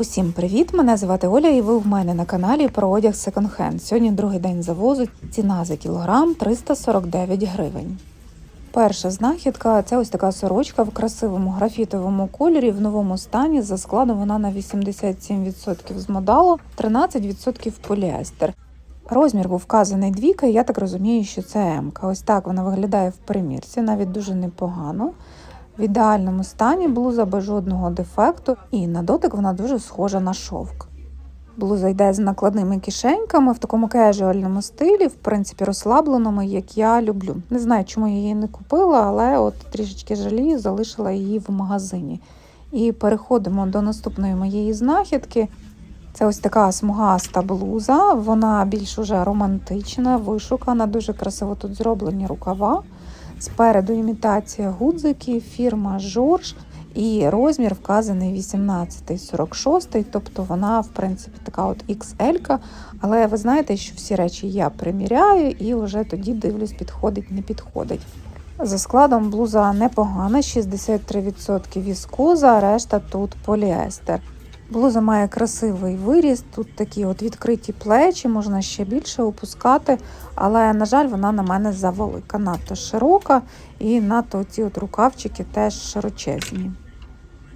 Усім привіт! Мене звати Оля, і ви в мене на каналі про одяг секонд-хенд. Сьогодні другий день завозу. Ціна за кілограм 349 гривень. Перша знахідка це ось така сорочка в красивому графітовому кольорі в новому стані. За складом вона на 87% з модалу, 13% поліестер. Розмір був вказаний двійка, я так розумію, що це М. Ось так вона виглядає в примірці, навіть дуже непогано. В ідеальному стані блуза без жодного дефекту, і на дотик вона дуже схожа на шовк. Блуза йде з накладними кишеньками в такому кежуальному стилі, в принципі, розслабленому, як я люблю. Не знаю, чому я її не купила, але от трішечки жалію, залишила її в магазині. І переходимо до наступної моєї знахідки. Це ось така смугаста блуза, вона більш уже романтична, вишукана, дуже красиво тут зроблені рукава. Спереду імітація гудзиків, фірма Жорж і розмір вказаний 18-46, тобто вона, в принципі, така от XL. Але ви знаєте, що всі речі я приміряю і вже тоді дивлюсь, підходить, не підходить. За складом блуза непогана, 63% віскоза, решта тут поліестер. Блуза має красивий виріс, тут такі от відкриті плечі, можна ще більше опускати, але, на жаль, вона на мене завелика, надто широка і надто ці от рукавчики теж широчезні.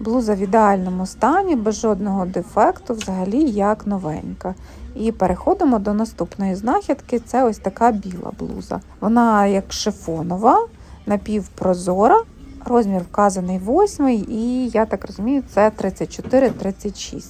Блуза в ідеальному стані, без жодного дефекту, взагалі як новенька. І переходимо до наступної знахідки. Це ось така біла блуза. Вона як шифонова, напівпрозора. Розмір вказаний 8 і я так розумію, це 34-36.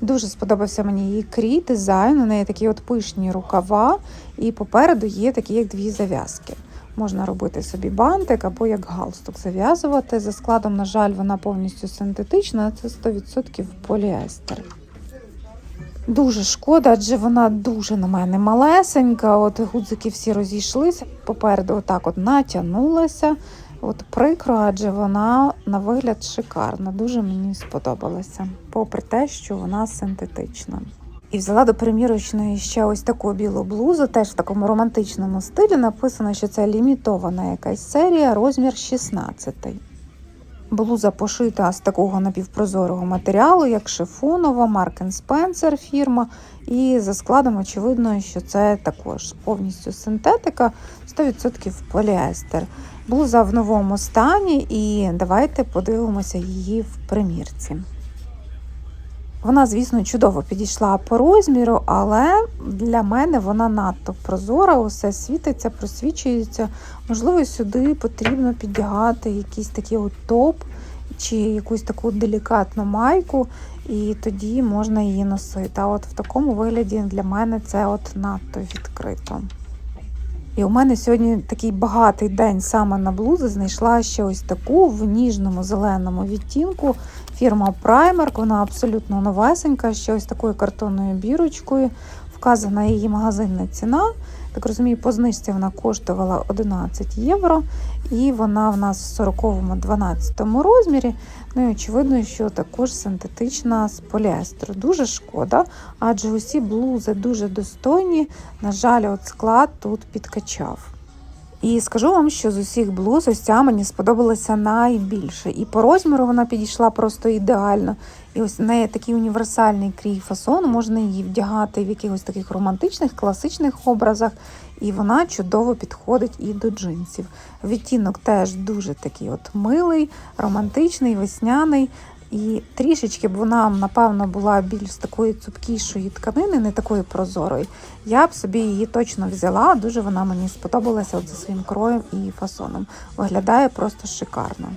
Дуже сподобався мені її крій, дизайн. У неї такі от пишні рукава, і попереду є такі як дві зав'язки. Можна робити собі бантик або як галстук зав'язувати. За складом, на жаль, вона повністю синтетична, це 100% поліестер. Дуже шкода, адже вона дуже на мене малесенька. От гудзики всі розійшлися. Попереду отак от натягнулася. От прикро, адже вона на вигляд шикарна, дуже мені сподобалася, попри те, що вона синтетична. І взяла до примірочної ще ось таку білу блузу, теж в такому романтичному стилі. Написано, що це лімітована якась серія, розмір 16. Блуза пошита з такого напівпрозорого матеріалу, як шифонова, Mark Spencer фірма. І за складом, очевидно, що це також повністю синтетика, 100% поліестер. Блуза в новому стані, і давайте подивимося її в примірці. Вона, звісно, чудово підійшла по розміру, але для мене вона надто прозора, усе світиться, просвічується. Можливо, сюди потрібно піддягати якийсь такий от топ чи якусь таку делікатну майку, і тоді можна її носити. А от в такому вигляді для мене це от надто відкрито. І у мене сьогодні такий багатий день саме на блузи. Знайшла ще ось таку в ніжному зеленому відтінку. Фірма Primark, вона абсолютно новесенька, ще ось такою картонною бірочкою. Вказана її магазинна ціна. Так розумію, по знижці вона коштувала 11 євро, і вона в нас в 40-му 12 розмірі. Ну і очевидно, що також синтетична з поліестру. Дуже шкода, адже усі блузи дуже достойні. На жаль, от склад тут підкачав. І скажу вам, що з усіх блуз ось ця мені сподобалася найбільше. І по розміру вона підійшла просто ідеально. І ось в неї такий універсальний крій фасон, можна її вдягати в якихось таких романтичних, класичних образах, і вона чудово підходить і до джинсів. Відтінок теж дуже такий от милий, романтичний, весняний. І трішечки б вона, напевно, була більш такої цупкішої тканини, не такої прозорої. Я б собі її точно взяла. Дуже вона мені сподобалася от за своїм кроєм і фасоном. Виглядає просто шикарно.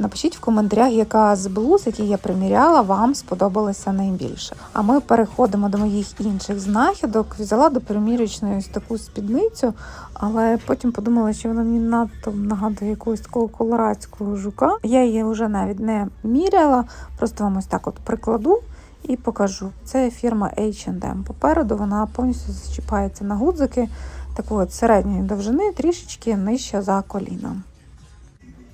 Напишіть в коментарях, яка з блуз, які я приміряла, вам сподобалася найбільше. А ми переходимо до моїх інших знахідок. Взяла до примірочної ось таку спідницю, але потім подумала, що вона мені надто нагадує якогось такого колорадського жука. Я її вже навіть не міряла, просто вам ось так от прикладу. І покажу. Це фірма H&M. Попереду вона повністю зачіпається на гудзики такої середньої довжини, трішечки нижче за коліном.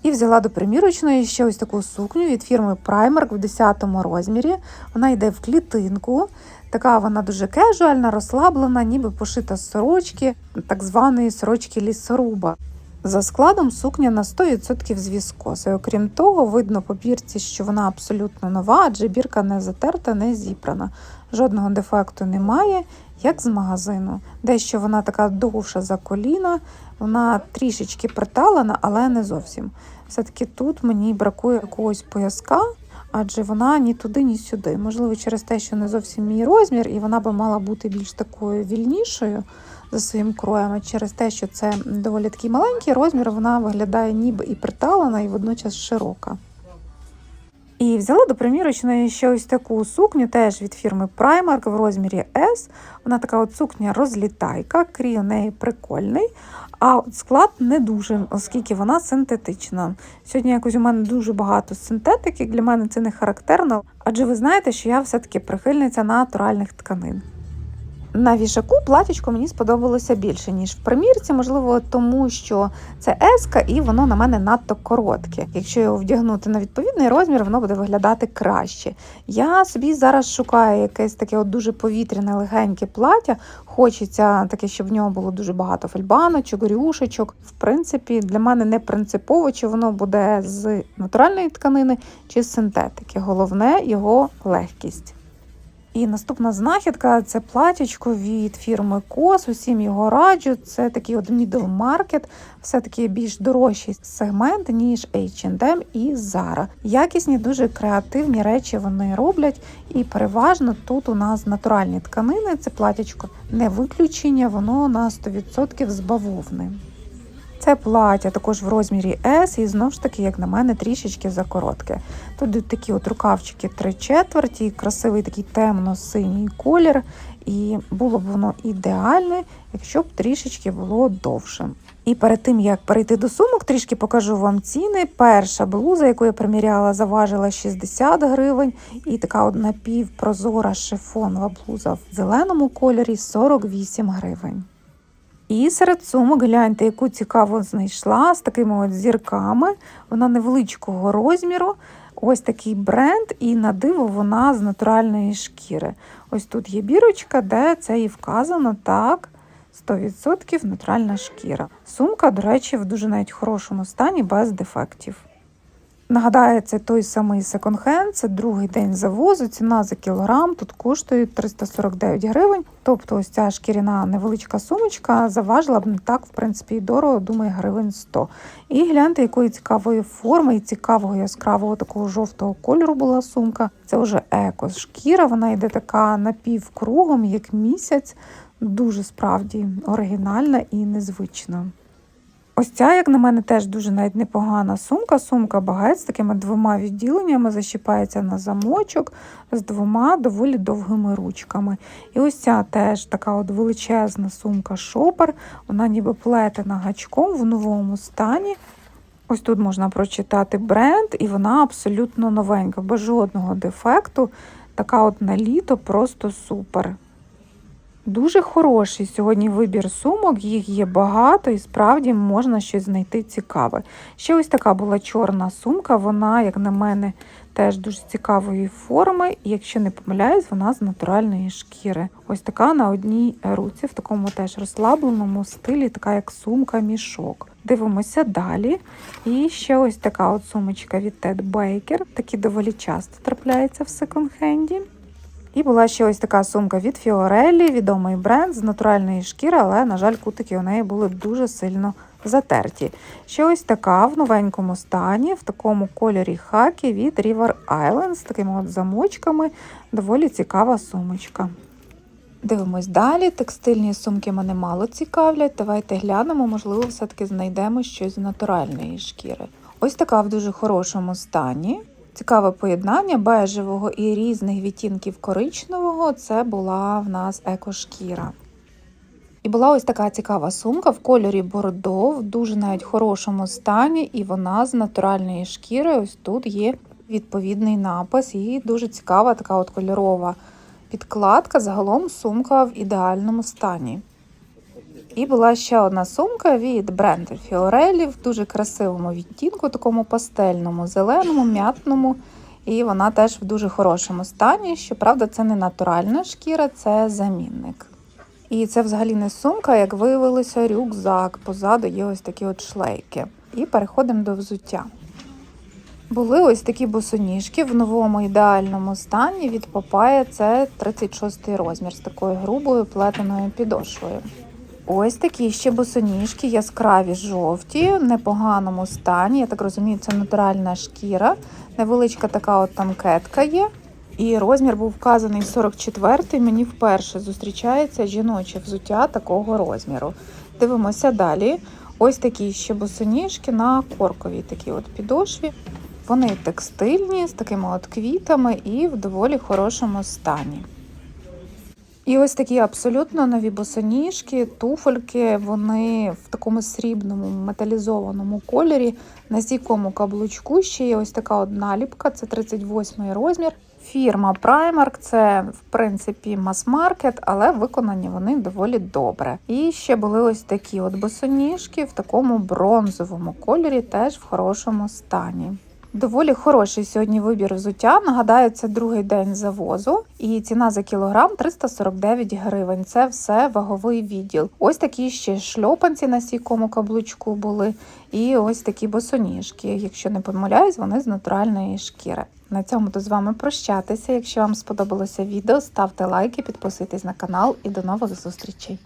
І взяла до примірочної ще ось таку сукню від фірми Primark в 10 розмірі. Вона йде в клітинку. Така вона дуже кежуальна, розслаблена, ніби пошита з сорочки, так званої сорочки лісоруба. За складом сукня на 100% з віскози. Окрім того, видно по бірці, що вона абсолютно нова, адже бірка не затерта, не зібрана. Жодного дефекту немає, як з магазину. Дещо вона така довша за коліна, вона трішечки приталена, але не зовсім. Все-таки тут мені бракує якогось пояска, адже вона ні туди, ні сюди. Можливо, через те, що не зовсім мій розмір, і вона би мала бути більш такою вільнішою за своїм кроєм. А через те, що це доволі такий маленький розмір, вона виглядає ніби і приталена, і водночас широка. І взяла до примірочної ще ось таку сукню, теж від фірми Primark в розмірі S. Вона така от сукня розлітайка, крій у неї прикольний. А от склад не дуже, оскільки вона синтетична. Сьогодні якось у мене дуже багато синтетики, для мене це не характерно, адже ви знаєте, що я все-таки прихильниця натуральних тканин. На вішаку платічко мені сподобалося більше, ніж в примірці, можливо, тому що це еска і воно на мене надто коротке. Якщо його вдягнути на відповідний розмір, воно буде виглядати краще. Я собі зараз шукаю якесь таке от дуже повітряне, легеньке плаття. Хочеться таке, щоб в нього було дуже багато фельбаночок, рюшечок. В принципі, для мене не принципово, чи воно буде з натуральної тканини чи з синтетики. Головне його легкість. І наступна знахідка це платячко від фірми Кос. Усім його раджу. Це такий от middle market, все-таки більш дорожчий сегмент, ніж H&M і Zara. Якісні, дуже креативні речі вони роблять. І переважно тут у нас натуральні тканини. Це платячко не виключення, воно на 100% з бавовни. Це плаття також в розмірі S, і знову ж таки, як на мене, трішечки закоротке. Тут такі от рукавчики три четверті, красивий такий темно-синій колір, і було б воно ідеальне, якщо б трішечки було довше. І перед тим як перейти до сумок, трішки покажу вам ціни. Перша блуза, яку я приміряла, заважила 60 гривень, і така напівпрозора шифонова блуза в зеленому кольорі 48 гривень. І серед сумок гляньте, яку цікаву знайшла з такими от зірками. Вона невеличкого розміру. Ось такий бренд, і на диво вона з натуральної шкіри. Ось тут є бірочка, де це і вказано так. 100% натуральна шкіра. Сумка, до речі, в дуже навіть хорошому стані, без дефектів. Нагадаю, це той самий секонд-хенд, це другий день завозу, ціна за кілограм тут коштує 349 гривень. Тобто ось ця шкіряна невеличка сумочка заважила б не так, в принципі, і дорого, думаю, гривень 100. І гляньте, якої цікавої форми і цікавого яскравого такого жовтого кольору була сумка. Це вже еко шкіра, вона йде така напівкругом, як місяць. Дуже справді оригінальна і незвична. Ось ця, як на мене, теж дуже навіть непогана сумка. Сумка багет з такими двома відділеннями, защіпається на замочок з двома доволі довгими ручками. І ось ця теж така от величезна сумка шопер, вона ніби плетена гачком в новому стані. Ось тут можна прочитати бренд, і вона абсолютно новенька, без жодного дефекту. Така от на літо просто супер. Дуже хороший сьогодні вибір сумок, їх є багато і справді можна щось знайти цікаве. Ще ось така була чорна сумка, вона, як на мене, теж дуже цікавої форми, і якщо не помиляюсь, вона з натуральної шкіри. Ось така на одній руці, в такому теж розслабленому стилі, така як сумка-мішок. Дивимося далі. І ще ось така от сумочка від Ted Baker, такі доволі часто трапляється в секонд-хенді. І була ще ось така сумка від Fiorelli, відомий бренд з натуральної шкіри, але, на жаль, кутики у неї були дуже сильно затерті. Ще ось така в новенькому стані, в такому кольорі хакі від River Island з такими от замочками. Доволі цікава сумочка. Дивимось далі. Текстильні сумки мене мало цікавлять. Давайте глянемо, можливо, все-таки знайдемо щось з натуральної шкіри. Ось така в дуже хорошому стані. Цікаве поєднання бежевого і різних відтінків коричневого це була в нас екошкіра. І була ось така цікава сумка в кольорі бордо, в дуже навіть хорошому стані, і вона з натуральної шкіри. Ось тут є відповідний напис, і дуже цікава така от кольорова підкладка. Загалом сумка в ідеальному стані. І була ще одна сумка від бренду Fiorelli в дуже красивому відтінку, такому пастельному, зеленому, м'ятному. І вона теж в дуже хорошому стані. Щоправда, це не натуральна шкіра, це замінник. І це взагалі не сумка, як виявилося, рюкзак. Позаду є ось такі от шлейки. І переходимо до взуття. Були ось такі босоніжки в новому ідеальному стані від Папая. Це 36 розмір з такою грубою плетеною підошвою. Ось такі ще босоніжки, яскраві жовті, в непоганому стані. Я так розумію, це натуральна шкіра. Невеличка така от танкетка є. І розмір був вказаний 44-й. Мені вперше зустрічається жіноче взуття такого розміру. Дивимося далі. Ось такі ще босоніжки на корковій такій от підошві. Вони текстильні з такими от квітами і в доволі хорошому стані. І ось такі абсолютно нові босоніжки, туфельки, вони в такому срібному металізованому кольорі. На стійкому каблучку ще є ось така от наліпка, це 38 розмір. Фірма Primark, це в принципі мас-маркет, але виконані вони доволі добре. І ще були ось такі от босоніжки в такому бронзовому кольорі, теж в хорошому стані. Доволі хороший сьогодні вибір взуття. Нагадаю, це другий день завозу, і ціна за кілограм 349 гривень. Це все ваговий відділ. Ось такі ще шльопанці на стійкому каблучку були, і ось такі босоніжки. Якщо не помиляюсь, вони з натуральної шкіри. На цьому то з вами прощатися. Якщо вам сподобалося відео, ставте лайки, підписуйтесь на канал і до нових зустрічей.